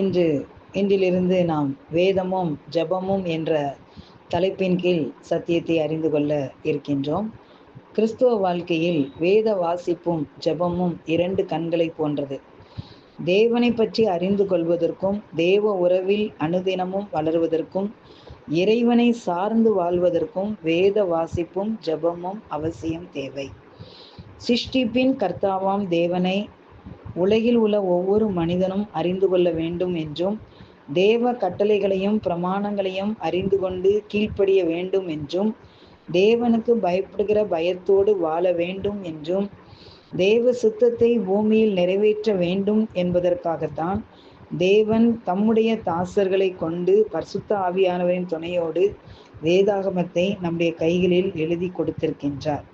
இன்று இன்றிலிருந்து நாம் வேதமும் ஜெபமும் என்ற தலைப்பின் கீழ் சத்தியத்தை அறிந்து கொள்ள இருக்கின்றோம். கிறிஸ்துவ வாழ்க்கையில் வேத வாசிப்பும் ஜெபமும் இரண்டு கண்களை போன்றது. தேவனை பற்றி அறிந்து கொள்வதற்கும் தேவ உறவில் அனுதினமும் வளருவதற்கும் இறைவனை சார்ந்து வாழ்வதற்கும் வேத வாசிப்பும் ஜெபமும் அவசியம் தேவை. சிருஷ்டிப்பின் கர்த்தாவாம் தேவனை உலகில் உள்ள ஒவ்வொரு மனிதனும் அறிந்து கொள்ள வேண்டும் என்றும் தேவ கட்டளைகளையும் பிரமாணங்களையும் அறிந்து கொண்டு கீழ்ப்படிய வேண்டும் என்றும் தேவனுக்கு பயப்படுகிற பயத்தோடு வாழ வேண்டும் என்றும் தேவ சுத்தத்தை பூமியில் நிறைவேற்ற வேண்டும் என்பதற்காகத்தான் தேவன் தம்முடைய தாசர்களை கொண்டு பரிசுத்த ஆவியானவரின் துணையோடு வேதாகமத்தை நம்முடைய கைகளில் எழுதி கொடுத்திருக்கின்றார்.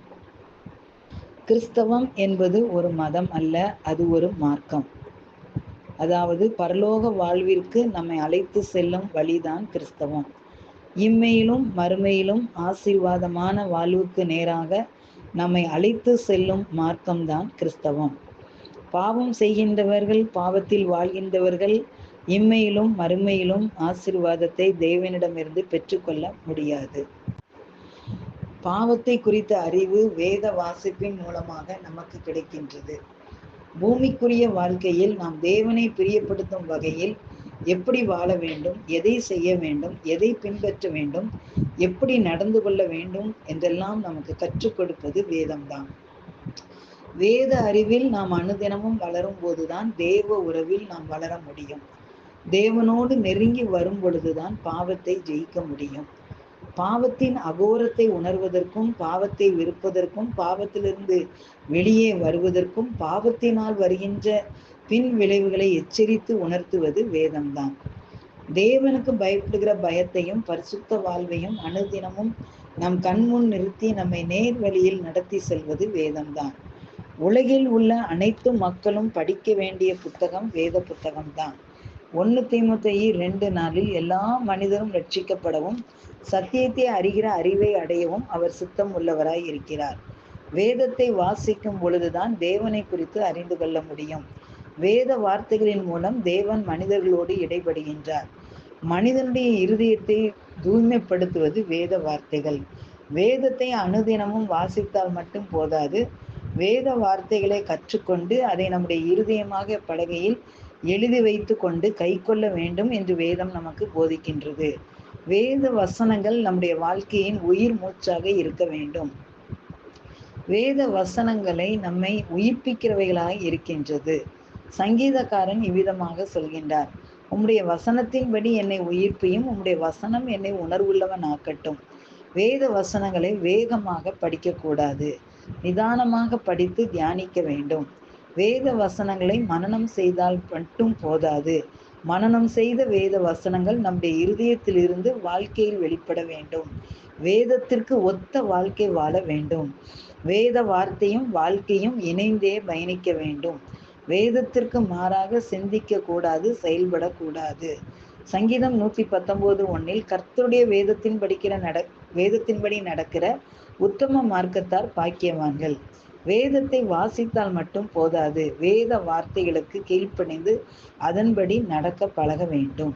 கிறிஸ்தவம் என்பது ஒரு மதம் அல்ல அது ஒரு மார்க்கம். அதாவது பரலோக வாழ்விற்கு நம்மை அழைத்து செல்லும் வழிதான் கிறிஸ்தவம். இம்மையிலும் மறுமையிலும் ஆசீர்வாதமான வாழ்வுக்கு நேராக நம்மை அழைத்து செல்லும் மார்க்கம்தான் கிறிஸ்தவம். பாவம் செய்கின்றவர்கள் பாவத்தில் வாழ்கின்றவர்கள் இம்மையிலும் மறுமையிலும் ஆசீர்வாதத்தை தேவனிடமிருந்து பெற்றுக்கொள்ள முடியாது. பாவத்தை குறித்த அறிவு வேத வாசிப்பின் மூலமாக நமக்கு கிடைக்கின்றது. பூமிக்குரிய வாழ்க்கையில் நாம் தேவனை பிரியப்படுத்தும் வகையில் எப்படி வாழ வேண்டும் எதை செய்ய வேண்டும் எதை பின்பற்ற வேண்டும் எப்படி நடந்து கொள்ள வேண்டும் என்றெல்லாம் நமக்கு கற்றுக் கொடுப்பது வேதம்தான். வேத அறிவில் நாம் அனுதினமும் வளரும் போதுதான் தேவ உறவில் நாம் வளர முடியும். தேவனோடு நெருங்கி வரும் பொழுதுதான் பாவத்தை ஜெயிக்க முடியும். பாவத்தின் அகோரத்தை உணர்வதற்கும் பாவத்தை வெறுப்பதற்கும் பாவத்திலிருந்து வெளியே வருவதற்கும் பாவத்தினால் வருகின்ற பின் விளைவுகளை எச்சரித்து உணர்த்துவது வேதம்தான். தேவனுக்கு பயப்படுகிற பயத்தையும் பரிசுத்த வாழ்வையும் அனுதினமும் நம் கண்முன் நிறுத்தி நம்மை நேர் வழியில் நடத்தி செல்வது வேதம்தான். உலகில் உள்ள அனைத்து மக்களும் படிக்க வேண்டிய புத்தகம் வேத புத்தகம்தான். ஒன்று தீமுத்தை ரெண்டு நாளில் எல்லா மனிதரும் ரட்சிக்கப்படவும் சத்தியத்தை அறிகிற அறிவை அடையவும் அவர் சுத்தம் உள்ளவராய் இருக்கிறார். வேதத்தை வாசிக்கும் பொழுதுதான் தேவனை குறித்து அறிந்து கொள்ள முடியும். வேத வார்த்தைகளின் மூலம் தேவன் மனிதர்களோடு இடைபடுகின்றார். மனிதனுடைய இருதயத்தை தூய்மைப்படுத்துவது வேத வார்த்தைகள். வேதத்தை அனுதினமும் வாசித்தால் மட்டும் போதாது. வேத வார்த்தைகளை கற்றுக்கொண்டு அதை நம்முடைய இருதயமாக பலகையில் எழுதி வைத்து கொண்டு கை கொள்ள வேண்டும் என்று வேதம் நமக்கு போதிக்கின்றது. வேத வசனங்கள் நம்முடைய வாழ்க்கையின் உயிர் மூச்சாக இருக்க வேண்டும். வேத வசனங்களை நம்மை உயிர்ப்பிக்கிறவைகளாக இருக்கின்றது. சங்கீதக்காரன் இவ்விதமாக சொல்கின்றார். உம்முடைய வசனத்தின்படி என்னை உயிர்ப்பியும் உம்முடைய வசனம் என்னை உணர்வுள்ளவன் ஆக்கட்டும் வேத வசனங்களை வேகமாக படிக்கக்கூடாது. நிதானமாக படித்து தியானிக்க வேண்டும். வேத வசனங்களை மனனம் செய்தால் மட்டும் போதாது. மனனம் செய்த வேத வசனங்கள் நம்முடைய இருதயத்திலிருந்து வாழ்க்கையில் வெளிப்பட வேண்டும். வேதத்திற்கு ஒத்த வாழ்க்கை வாழ வேண்டும். வேத வார்த்தையும் வாழ்க்கையும் இணைந்தே பயணிக்க வேண்டும். வேதத்திற்கு மாறாக சிந்திக்க கூடாது செயல்படக்கூடாது. சங்கீதம் நூத்தி பத்தொன்பது ஒன்னில் கர்த்தருடைய வேதத்தின் படிக்கிற நட வேதத்தின்படி நடக்கிற உத்தம மார்க்கத்தார் பாக்கியவான்கள். வேதத்தை வாசித்தால் மட்டும் போதாது. வேத வார்த்தைகளுக்கு கீழ்ப்பணிந்து அதன்படி நடக்க பழக வேண்டும்.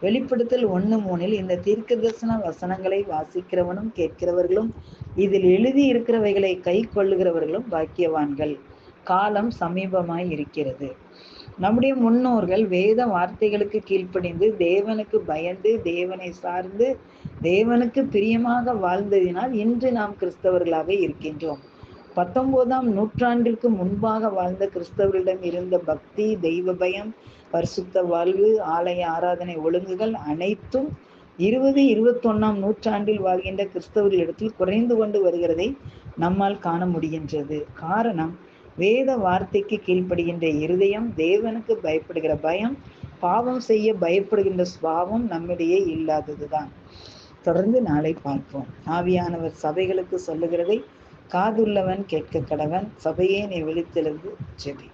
வெளிப்படுத்தல் ஒன்று மூணில் இந்த தீர்க்க தரிசன வசனங்களை வாசிக்கிறவனும் கேட்கிறவர்களும் இதில் எழுதி இருக்கிறவைகளை கை கொள்ளுகிறவர்களும் பாக்கியவான்கள். காலம் சமீபமாய் இருக்கிறது. நம்முடைய முன்னோர்கள் வேத வார்த்தைகளுக்கு கீழ்ப்படிந்து தேவனுக்கு பயந்து தேவனை சார்ந்து தேவனுக்கு பிரியமாக வாழ்ந்ததினால் இன்று நாம் கிறிஸ்தவர்களாக இருக்கின்றோம். பத்தொன்பதாம் நூற்றாண்டிற்கு முன்பாக வாழ்ந்த கிறிஸ்தவர்களிடம் இருந்த பக்தி தெய்வ பயம் பரிசுத்த வாழ்வு ஆலய ஆராதனை ஒழுங்குகள் அனைத்தும் இருபது இருபத்தொன்னாம் நூற்றாண்டில் வாழ்கின்ற கிறிஸ்தவர்களிடத்தில் குறைந்து கொண்டு வருகிறதை நம்மால் காண முடிகின்றது. காரணம் வேத வார்த்தைக்கு கீழ்ப்படுகின்ற இருதயம் தேவனுக்கு பயப்படுகிற பயம் பாவம் செய்ய பயப்படுகின்ற சுவாவம் நம்மிடையே இல்லாததுதான். தொடர்ந்து நாளை பார்ப்போம். ஆவியானவர் சபைகளுக்கு சொல்லுகிறதை காதுள்ளவன் கேட்க கடவன் சபையே நீ விழித்தெழுந்து செவி.